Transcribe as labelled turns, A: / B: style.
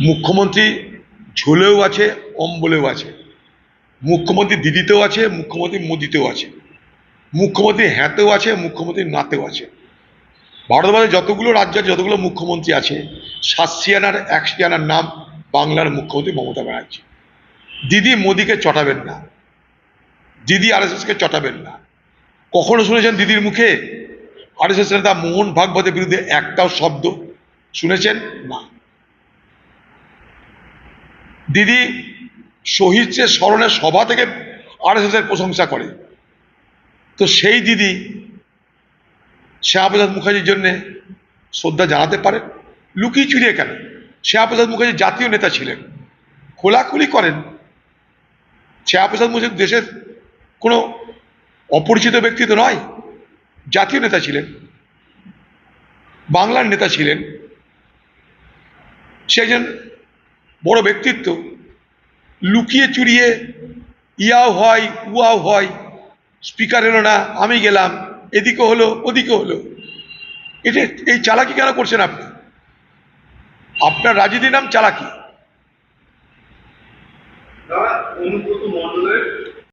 A: মুখ্যমন্ত্রী ঝোলেও আছে, অম্বলেও আছে। মুখ্যমন্ত্রী দিদিতেও আছে, মুখ্যমন্ত্রী মোদিতেও আছে। মুখ্যমন্ত্রী হ্যাঁতেও আছে, মুখ্যমন্ত্রী নাতেও আছে। ভারতবর্ষে যতগুলো রাজ্য আছে, যতগুলো মুখ্যমন্ত্রী আছে, সাতশিয়ানার, একশিয়ানার নাম বাংলার মুখ্যমন্ত্রী মমতা ব্যানার্জি। দিদি মোদিকে চটাবেন না। দিদি আরএসএসকে চটাবেন না। কখনো শুনেছেন দিদির মুখে? আরএসএস নেতা মোহন ভাগবতের বিরুদ্ধে একটাও শব্দ শুনেছেন? না। দিদি শহীদদের স্মরণের সভা থেকে আরএসএস এর প্রশংসা করে। তো সেই দিদি শ্যামাপ্রসাদ মুখার্জির জন্যে শ্রদ্ধা জানাতে পারেন। লুকিয়ে চুরিয়ে কেন? শ্যামাপ্রসাদ মুখার্জি জাতীয় নেতা ছিলেন। খোলাখুলি করেন। শ্যামাপ্রসাদ মুখার্জি দেশের কোনো অপরিচিত ব্যক্তি তো নয়, জাতীয় নেতা ছিলেন। বাংলার নেতা ছিলেন। সে একজন বড় ব্যক্তিত্ব। লুকিয়ে চুরিয়ে, ইয়াও হয়, উয়াও হয় স্পিকার এলো না, আমি গেলাম, এদিকে হলো, ওদিকে হলো। এটা, এই চালাকি কেন করছেন আপনি? আপনার রাজনীতির নাম চালাকি।